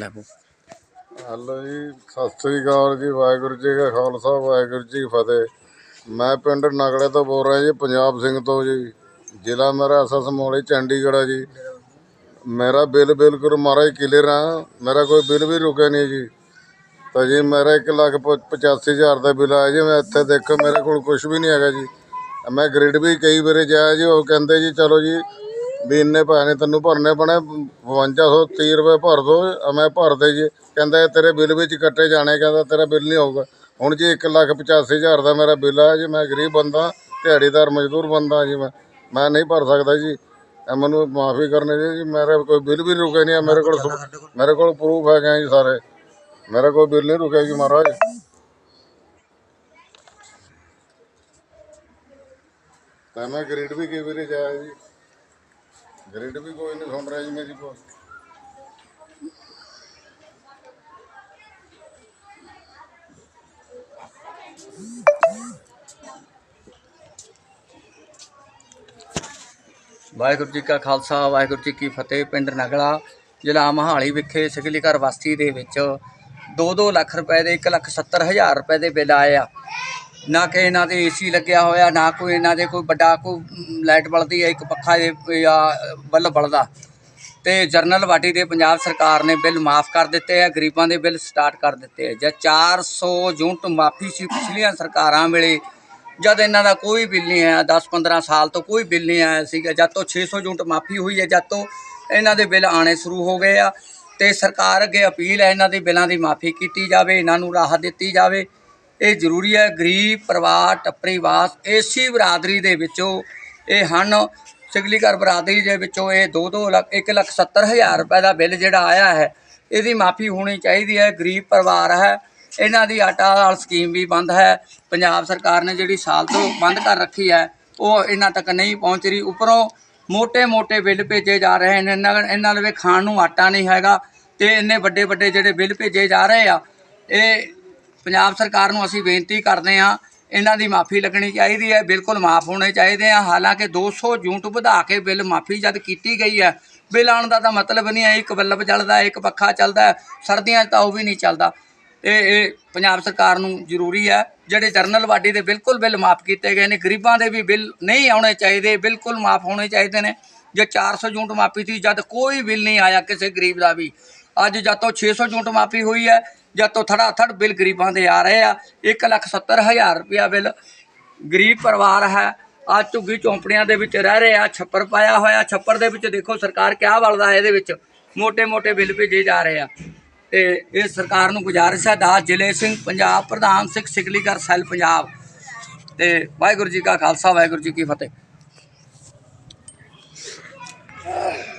ਲੈ ਬੋ। ਹਲੋ ਜੀ, ਸਤਿ ਸ੍ਰੀ ਅਕਾਲ ਜੀ, ਵਾਹਿਗੁਰੂ ਜੀ ਕਾ ਖਾਲਸਾ, ਵਾਹਿਗੁਰੂ ਜੀ ਕੀ ਫਤਿਹ। ਮੈਂ ਪਿੰਡ ਨਗੜੇ ਤੋਂ ਬੋਲ ਰਿਹਾ ਜੀ, ਪੰਜਾਬ ਸਿੰਘ ਤੋਂ ਜੀ, ਜ਼ਿਲ੍ਹਾ ਮੇਰਾ ਐਸਐਸ ਮੋਲੀ ਚੰਡੀਗੜ੍ਹ ਹੈ ਜੀ। ਮੇਰਾ ਬਿੱਲ ਬਿਲਕੁਲ ਮਹਾਰਾਜ ਕਲੀਅਰ ਆ, ਮੇਰਾ ਕੋਈ ਬਿੱਲ ਵੀ ਰੁਕਿਆ ਨਹੀਂ ਜੀ। ਤਾਂ ਜੀ, ਮੇਰਾ 1 ਲੱਖ ਪ- ਪਚਾਸੀ ਹਜ਼ਾਰ ਦਾ ਬਿੱਲ ਆਇਆ ਜੀ, ਮੈਂ ਇੱਥੇ ਦੇਖੋ, ਮੇਰੇ ਕੋਲ ਕੁਝ ਵੀ ਨਹੀਂ ਹੈਗਾ ਜੀ। ਮੈਂ ਗ੍ਰਿਡ ਵੀ ਕਈ ਵਾਰੀ ਜਾਇਆ ਜੀ, ਉਹ ਕਹਿੰਦੇ ਜੀ, ਚਲੋ ਜੀ ਵੀ ਇੰਨੇ ਪੈਸੇ ਨੇ ਤੈਨੂੰ ਭਰਨੇ ਪਣੇ 5230 ਰੁਪਏ ਭਰ ਦੋ ਮੈਂ ਭਰ ਦੇ ਜੀ। ਕਹਿੰਦਾ ਇਹ ਤੇਰੇ ਬਿੱਲ ਵਿੱਚ ਕੱਟੇ ਜਾਣੇ, ਕਹਿੰਦਾ ਤੇਰਾ ਬਿੱਲ ਨਹੀਂ ਹੋਊਗਾ। ਹੁਣ ਜੀ 1 ਲੱਖ ਪਚਾਸੀ ਹਜ਼ਾਰ ਦਾ ਮੇਰਾ ਬਿੱਲ ਆ ਜੀ, ਮੈਂ ਗਰੀਬ ਬੰਦਾ, ਦਿਹਾੜੀਦਾਰ, ਮਜ਼ਦੂਰ ਬੰਦਾ ਜੀ ਮੈਂ। ਮੈਂ ਨਹੀਂ ਭਰ ਸਕਦਾ ਜੀ। ਇਹ ਮੈਨੂੰ ਮਾਫੀ ਕਰਨੇ ਜੀ ਜੀ ਮੇਰਾ ਕੋਈ ਬਿੱਲ ਵੀ ਰੁਕੇ ਨਹੀਂ ਹੈ ਮੇਰੇ ਕੋਲ ਮੇਰੇ ਕੋਲ ਪ੍ਰੂਫ ਹੈਗੇ ਜੀ ਸਾਰੇ। ਮੇਰਾ ਕੋਈ ਬਿੱਲ ਨਹੀਂ ਰੁਕਿਆ ਜੀ ਮਹਾਰਾਜ। ਤਾਂ ਮੈਂ ਗ੍ਰਿਡ ਵੀ ਕਈ ਵਾਰੀ ਜਾਇਆ ਜੀ। ਗ੍ਰਿਡ ਵੀ ਕੋਈ ਨਹੀਂ ਸੁਣ ਰਿਹਾ ਜੀ ਮੇਰੀ ਕੋਲ। ਵਾਹਿਗੁਰੂ ਜੀ ਕਾ ਖਾਲਸਾ, ਵਾਹਿਗੁਰੂ ਜੀ ਕੀ ਫਤਿਹ। ਪਿੰਡ ਨਗਲਾ, ਜ਼ਿਲ੍ਹਾ ਮਹਾਲੀ ਵਿਖੇ ਸਿਗਲੀ ਘਰ ਵਾਸੀ ਦੇ ਵਿੱਚ 2-2 ਲੱਖ ਰੁਪਏ ਦੇ 1 ਲੱਖ 70 ਹਜ਼ਾਰ ਰੁਪਏ ਦੇ ਬਿੱਲ ਆਏ ਆ। ਨਾ ਕਿ ਇਹਨਾਂ ਦੇ ਏਸੀ ਲੱਗਿਆ ਹੋਇਆ, ਨਾ ਕੋਈ ਇਹਨਾਂ ਦੇ ਕੋਈ ਵੱਡਾ ਕੋਈ ਲਾਈਟ ਬਲਦੀ ਹੈ, ਇੱਕ ਪੱਖਾ ਇਹ ਜਾਂ ਬਲਦਾ। ਤੇ ਜਰਨਲ ਵਾਟੀ ਦੇ ਪੰਜਾਬ ਸਰਕਾਰ ਨੇ ਬਿੱਲ ਮਾਫ ਕਰ ਦਿੱਤੇ ਆ, ਗਰੀਬਾਂ ਦੇ ਬਿੱਲ ਸਟਾਰਟ ਕਰ ਦਿੱਤੇ ਆ। ਜਾਂ 400 ਯੂਨਿਟ ਮਾਫੀ ਸੀ ਪਿਛਲੀਆਂ ਸਰਕਾਰਾਂ ਵੇਲੇ, ਜਦ ਇਹਨਾਂ ਦਾ ਕੋਈ ਬਿੱਲ ਨਹੀਂ ਆਇਆ 10-15 ਸਾਲ ਤੋਂ ਕੋਈ ਬਿੱਲ ਨਹੀਂ ਆਇਆ ਸੀਗਾ, ਜਦ ਤੋਂ 600 ਯੂਨਿਟ ਮਾਫੀ ਹੋਈ ਹੈ, ਜਦ ਤੋਂ ਇਹਨਾਂ ਦੇ ਬਿੱਲ ਆਣੇ ਸ਼ੁਰੂ ਹੋ ਗਏ ਆ। ਤੇ ਸਰਕਾਰ ਅੱਗੇ ਅਪੀਲ ਹੈ, ਇਹਨਾਂ ਦੇ ਬਿੱਲਾਂ ਦੀ ਮਾਫੀ ਕੀਤੀ ਜਾਵੇ, ਇਹਨਾਂ ਨੂੰ ਰਾਹਤ ਦਿੱਤੀ ਜਾਵੇ। ਇਹ ਜ਼ਰੂਰੀ ਹੈ, ਗਰੀਬ ਪਰਿਵਾਰ, ਟੱਪਰੀ ਵਾਸ ਏਸੀ ਬਰਾਦਰੀ ਦੇ ਵਿੱਚੋਂ ਇਹ ਹਨ। ਸਿਗਲੀ ਘਰ ਬਰਾਦਰੀ ਦੇ ਵਿੱਚੋਂ ਇਹ 2-2 ਲੱਖ 1 ਲੱਖ 70 ਹਜ਼ਾਰ ਰੁਪਏ ਦਾ ਬਿੱਲ ਜਿਹੜਾ ਆਇਆ ਹੈ, ਇਹਦੀ ਮਾਫੀ ਹੋਣੀ ਚਾਹੀਦੀ ਹੈ। ਗਰੀਬ ਪਰਿਵਾਰ ਹੈ, ਇਹਨਾਂ ਦੀ ਆਟਾ ਦਾਲ ਸਕੀਮ ਵੀ ਬੰਦ ਹੈ। ਪੰਜਾਬ ਸਰਕਾਰ ਨੇ ਜਿਹੜੀ ਸਾਲ ਤੋਂ ਬੰਦ ਕਰ ਰੱਖੀ ਹੈ, ਉਹ ਇਹਨਾਂ ਤੱਕ ਨਹੀਂ ਪਹੁੰਚ ਰਹੀ। ਉੱਪਰੋਂ ਮੋٹے-ਮੋٹے ਬਿੱਲ ਭੇਜੇ ਜਾ ਰਹੇ ਨੇ। ਇਹਨਾਂ ਲਵੇ ਖਾਣ ਨੂੰ ਆਟਾ ਨਹੀਂ ਹੈਗਾ ਤੇ ਇੰਨੇ ਵੱਡੇ ਵੱਡੇ ਜਿਹੜੇ ਬਿੱਲ ਭੇਜੇ ਜਾ ਰਹੇ ਆ, ਇਹ ਪੰਜਾਬ ਸਰਕਾਰ ਨੂੰ ਅਸੀਂ ਬੇਨਤੀ ਕਰਦੇ ਹਾਂ, ਇਹਨਾਂ ਦੀ ਮਾਫੀ ਲੱਗਣੀ ਚਾਹੀਦੀ ਹੈ, ਬਿਲਕੁਲ ਮਾਫ ਹੋਣੇ ਚਾਹੀਦੇ ਆ। ਹਾਲਾਂਕਿ 200 ਯੂਨਿਟ ਵਧਾ ਕੇ ਬਿੱਲ ਮਾਫੀ ਜਦ ਕੀਤੀ ਗਈ ਹੈ, ਬਿੱਲ ਆਉਣ ਦਾ ਤਾਂ ਮਤਲਬ ਨਹੀਂ ਹੈ, ਇੱਕ ਬੱਲਬ ਚੱਲਦਾ ਇੱਕ ਪੱਖਾ ਚੱਲਦਾ, ਸਰਦੀਆਂ 'ਚ ਤਾਂ ਉਹ ਵੀ ਨਹੀਂ ਚੱਲਦਾ। ਇਹ ਇਹ ਪੰਜਾਬ ਸਰਕਾਰ ਨੂੰ ਜ਼ਰੂਰੀ ਹੈ, ਜਿਹੜੇ ਜਰਨਲ ਵਾਡੀ ਦੇ ਬਿਲਕੁਲ ਬਿੱਲ ਮਾਫ ਕੀਤੇ ਗਏ ਨੇ, ਗਰੀਬਾਂ ਦੇ ਵੀ ਬਿੱਲ ਨਹੀਂ ਆਉਣੇ ਚਾਹੀਦੇ, ਬਿਲਕੁਲ ਮਾਫ ਹੋਣੇ ਚਾਹੀਦੇ ਨੇ। ਜੇ 400 ਯੂਨਿਟ ਮਾਫੀ ਸੀ, ਜਦ ਕੋਈ ਬਿੱਲ ਨਹੀਂ ਆਇਆ ਕਿਸੇ ਗਰੀਬ ਦਾ ਵੀ ਅੱਜ ਜਦ 600 ਜੂਟ ਮਾਫੀ ਹੋਈ ਹੈ ਜਦ ਤੋਂ ਥੜਾ ਥੜ ਬਿੱਲ ਗਰੀਬਾਂ ਦੇ ਆ ਰਹੇ ਆ। ਇੱਕ ਲੱਖ ਸੱਤਰ ਹਜ਼ਾਰ ਰੁਪਇਆ ਬਿੱਲ ਗਰੀਬ ਪਰਿਵਾਰ ਹੈ। ਅੱਜ ਝੁੱਗੀ ਝੌਂਪੜੀਆਂ ਦੇ ਵਿੱਚ ਰਹਿ ਰਹੇ ਆ, ਛੱਪਰ ਪਾਇਆ ਹੋਇਆ। ਛੱਪਰ ਦੇ ਵਿੱਚ ਦੇਖੋ ਸਰਕਾਰ ਕਿਆ ਬਲਦਾ ਇਹਦੇ ਵਿੱਚ ਮੋٹے-ਮੋٹے ਬਿੱਲ ਭੇਜੇ ਜਾ ਰਹੇ ਆ। ਤੇ ਇਹ ਸਰਕਾਰ ਨੂੰ ਗੁਜਾਰਿਸ਼ ਹੈ, ਦਾਸ ਜ਼ਿਲ੍ਹੇ ਸਿੰਘ ਪੰਜਾਬ, ਪ੍ਰਧਾਨ ਸਿੱਖ ਸਿਕਲੀਗਰ ਸੈਲ ਪੰਜਾਬ। ਤੇ ਵਾਹਿਗੁਰੂ ਜੀ ਕਾ ਖਾਲਸਾ, ਵਾਹਿਗੁਰੂ ਜੀ ਕੀ ਫਤਿਹ।